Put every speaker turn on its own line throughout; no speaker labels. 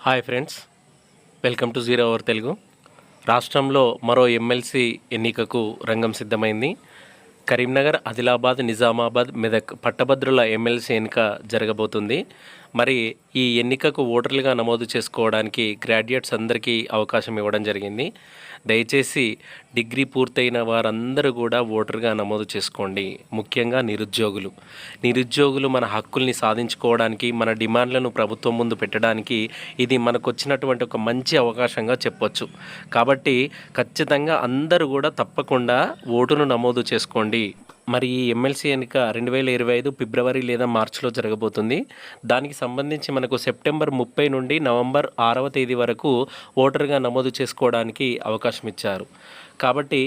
Hi friends welcome to zero hour Telugu రాష్ట్రంలో మరో MLC ఎన్నికకు రంగం సిద్ధమైంది. కరీంనగర్ ఆదిలాబాద్ నిజామాబాద్ మెదక్ పట్టభద్రుల ఎమ్మెల్సీ ఎన్నిక జరగబోతుంది. మరి ఈ ఎన్నికకు ఓటర్లుగా నమోదు చేసుకోవడానికి గ్రాడ్యుయేట్స్ అందరికీ అవకాశం ఇవ్వడం జరిగింది. దయచేసి డిగ్రీ పూర్తయిన వారందరూ కూడా ఓటర్గా నమోదు చేసుకోండి. ముఖ్యంగా నిరుద్యోగులు. నిరుద్యోగులు మన హక్కుల్ని సాధించుకోవడానికి మన డిమాండ్లను ప్రభుత్వం ముందు పెట్టడానికి ఇది మనకు వచ్చినటువంటి ఒక మంచి అవకాశంగా చెప్పొచ్చు. కాబట్టి ఖచ్చితంగా అందరూ కూడా తప్పకుండా ఓటును నమోదు చేసుకోండి. మరి ఈ ఎమ్మెల్సీ ఎన్నిక రెండు వేల ఇరవై ఐదు ఫిబ్రవరి లేదా మార్చిలో జరగబోతుంది. దానికి సంబంధించి మనకు సెప్టెంబర్ ముప్పై నుండి నవంబర్ ఆరవ తేదీ వరకు ఓటర్గా నమోదు చేసుకోవడానికి అవకాశం ఇచ్చారు. కాబట్టి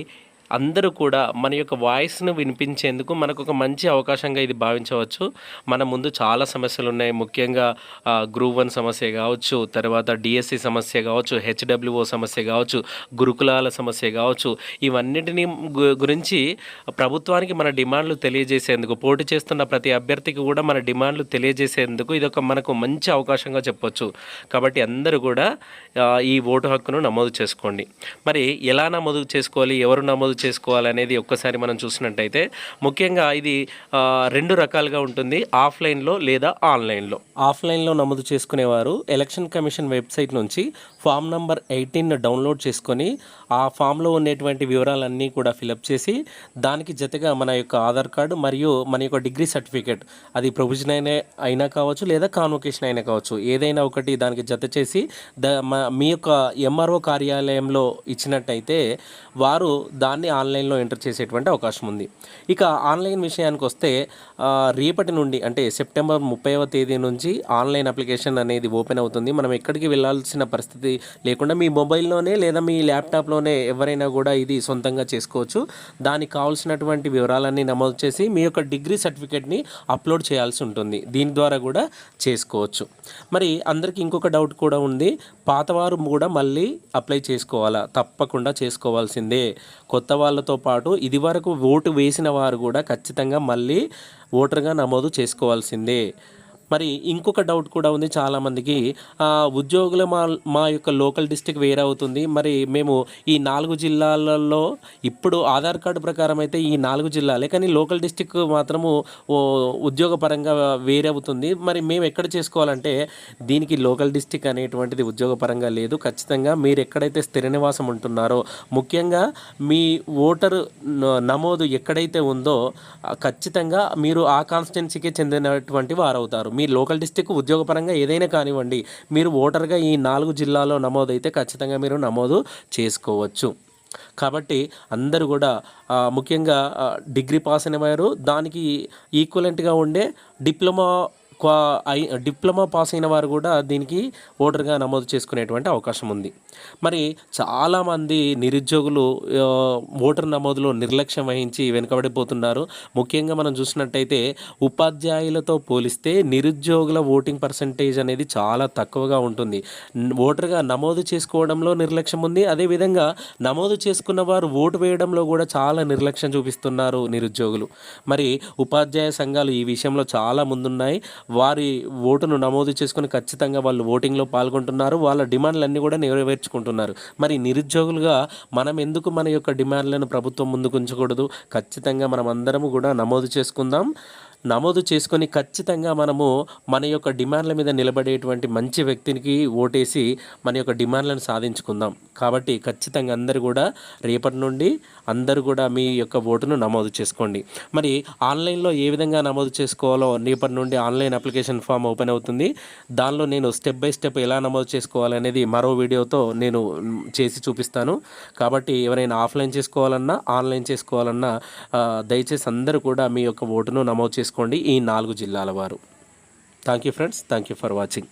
అందరూ కూడా మన యొక్క వాయిస్ను వినిపించేందుకు మనకు ఒక మంచి అవకాశంగా ఇది భావించవచ్చు. మన ముందు చాలా సమస్యలు ఉన్నాయి ముఖ్యంగా గ్రూప్ వన్ సమస్య కావచ్చు తర్వాత డిఎస్సి సమస్య కావచ్చు హెచ్డబ్ల్యూఓ సమస్య కావచ్చు గురుకులాల సమస్య కావచ్చు ఇవన్నిటిని గురించి ప్రభుత్వానికి మన డిమాండ్లు తెలియజేసేందుకు పోటీ చేస్తున్న ప్రతి అభ్యర్థికి కూడా మన డిమాండ్లు తెలియజేసేందుకు ఇది ఒక మనకు మంచి అవకాశంగా చెప్పొచ్చు. కాబట్టి అందరూ కూడా ఈ ఓటు హక్కును నమోదు చేసుకోండి. మరి ఎలా నమోదు చేసుకోవాలి? ఎవరు నమోదు చేసుకోవాలనేది ఒక్కసారి మనం చూసినట్టయితే ముఖ్యంగా ఇది రెండు రకాలుగా ఉంటుంది. ఆఫ్లైన్లో లేదా ఆన్లైన్లో. ఆఫ్లైన్లో నమోదు చేసుకునేవారు ఎలక్షన్ కమిషన్ వెబ్సైట్ నుంచి ఫామ్ నంబర్ ఎయిటీన్ డౌన్లోడ్ చేసుకొని ఆ ఫామ్లో ఉండేటువంటి వివరాలన్నీ కూడా ఫిలప్ చేసి దానికి జతగా మన యొక్క ఆధార్ కార్డు మరియు మన యొక్క డిగ్రీ సర్టిఫికేట్ అది ప్రొవిజన్ అయినా అయినా కావచ్చు లేదా కాన్వొకేషన్ అయినా కావచ్చు ఏదైనా ఒకటి దానికి జత చేసి ద మీ యొక్క ఎంఆర్ఓ కార్యాలయంలో ఇచ్చినట్టయితే వారు దాన్ని ఆన్లైన్లో ఎంటర్ చేసేటువంటి అవకాశం ఉంది. ఇక ఆన్లైన్ విషయానికి వస్తే రేపటి నుండి అంటే సెప్టెంబర్ ముప్పైవ తేదీ నుంచి ఆన్లైన్ అప్లికేషన్ అనేది ఓపెన్ అవుతుంది. మనం ఎక్కడికి వెళ్ళాల్సిన పరిస్థితి లేకుండా మీ మొబైల్లోనే లేదా మీ ల్యాప్టాప్లోనే ఎవరైనా కూడా ఇది సొంతంగా చేసుకోవచ్చు. దానికి కావాల్సినటువంటి వివరాలన్నీ నమోదు చేసి మీ యొక్క డిగ్రీ సర్టిఫికేట్ని అప్లోడ్ చేయాల్సి ఉంటుంది. దీని ద్వారా కూడా చేసుకోవచ్చు. మరి అందరికీ ఇంకొక డౌట్ కూడా ఉంది. పాతవారు కూడా మళ్ళీ అప్లై చేసుకోవాలా? తప్పకుండా చేసుకోవాల్సిందే. కొత్త వాళ్ళతో పాటు ఇదివరకు ఓటు వేసిన వారు కూడా ఖచ్చితంగా మళ్ళీ ఓటర్గా నమోదు చేసుకోవాల్సిందే. మరి ఇంకొక డౌట్ కూడా ఉంది చాలామందికి. ఉద్యోగులు ఉద్యోగుల మా మా యొక్క లోకల్ డిస్టిక్ వేరే అవుతుంది మరి మేము ఈ నాలుగు జిల్లాలలో ఇప్పుడు ఆధార్ కార్డు ప్రకారం అయితే ఈ నాలుగు జిల్లాలే కానీ లోకల్ డిస్టిక్ మాత్రము ఓ ఉద్యోగపరంగా వేరే అవుతుంది మరి మేము ఎక్కడ చేసుకోవాలంటే దీనికి లోకల్ డిస్టిక్ అనేటువంటిది ఉద్యోగపరంగా లేదు. ఖచ్చితంగా మీరు ఎక్కడైతే స్థిర నివాసం ఉంటున్నారో ముఖ్యంగా మీ ఓటరు నమోదు ఎక్కడైతే ఉందో ఖచ్చితంగా మీరు ఆ కాన్స్టిట్యున్సీకి చెందినటువంటి వారు అవుతారు మీ లోకల్ డిస్టిక్ ఉద్యోగపరంగా ఏదైనా కానివ్వండి మీరు ఓటర్గా ఈ నాలుగు జిల్లాలో నమోదైతే ఖచ్చితంగా మీరు నమోదు చేసుకోవచ్చు. కాబట్టి అందరూ కూడా ముఖ్యంగా డిగ్రీ పాస్ అయిన వారు దానికి ఈక్వలెంట్గా ఉండే డిప్లొమా క్వా డిప్లొమా పాస్ అయిన వారు కూడా దీనికి ఓటర్గా నమోదు చేసుకునేటువంటి అవకాశం ఉంది. మరి చాలామంది నిరుద్యోగులు ఓటర్ నమోదులో నిర్లక్ష్యం వహించి వెనుకబడిపోతున్నారు. ముఖ్యంగా మనం చూసినట్టయితే ఉపాధ్యాయులతో పోలిస్తే నిరుద్యోగుల ఓటింగ్ పర్సంటేజ్ అనేది చాలా తక్కువగా ఉంటుంది. ఓటర్గా నమోదు చేసుకోవడంలో నిర్లక్ష్యం ఉంది. అదేవిధంగా నమోదు చేసుకున్న వారు ఓటు వేయడంలో కూడా చాలా నిర్లక్ష్యం చూపిస్తున్నారు నిరుద్యోగులు. మరి ఉపాధ్యాయ సంఘాలు ఈ విషయంలో చాలా ముందున్నాయి. వారి ఓటును నమోదు చేసుకుని ఖచ్చితంగా వాళ్ళు ఓటింగ్లో పాల్గొంటున్నారు. వాళ్ళ డిమాండ్లన్నీ కూడా నెరవేర్చుకుంటున్నారు. మరి నిరుద్యోగులుగా మనం ఎందుకు మన యొక్క డిమాండ్లను ప్రభుత్వం ముందుకు ఉంచకూడదు? ఖచ్చితంగా మనం అందరము కూడా నమోదు చేసుకుందాం. నమోదు చేసుకొని ఖచ్చితంగా మనము మన యొక్క డిమాండ్ల మీద నిలబడేటువంటి మంచి వ్యక్తికి ఓటేసి మన యొక్క డిమాండ్లను సాధించుకుందాం. కాబట్టి ఖచ్చితంగా అందరూ కూడా రేపటి నుండి అందరూ కూడా మీ యొక్క ఓటును నమోదు చేసుకోండి. మరి ఆన్లైన్లో ఏ విధంగా నమోదు చేసుకోవాలో రేపటి నుండి ఆన్లైన్ అప్లికేషన్ ఫామ్ ఓపెన్ అవుతుంది. దానిలో నేను స్టెప్ బై స్టెప్ ఎలా నమోదు చేసుకోవాలనేది మరో వీడియోతో నేను చేసి చూపిస్తాను. కాబట్టి ఎవరైనా ఆఫ్లైన్ చేసుకోవాలన్నా ఆన్లైన్ చేసుకోవాలన్నా దయచేసి అందరూ కూడా మీ యొక్క ఓటును నమోదు తీసుకోండి ఈ నాలుగు జిల్లాల వారు. Thank you friends thank you for watching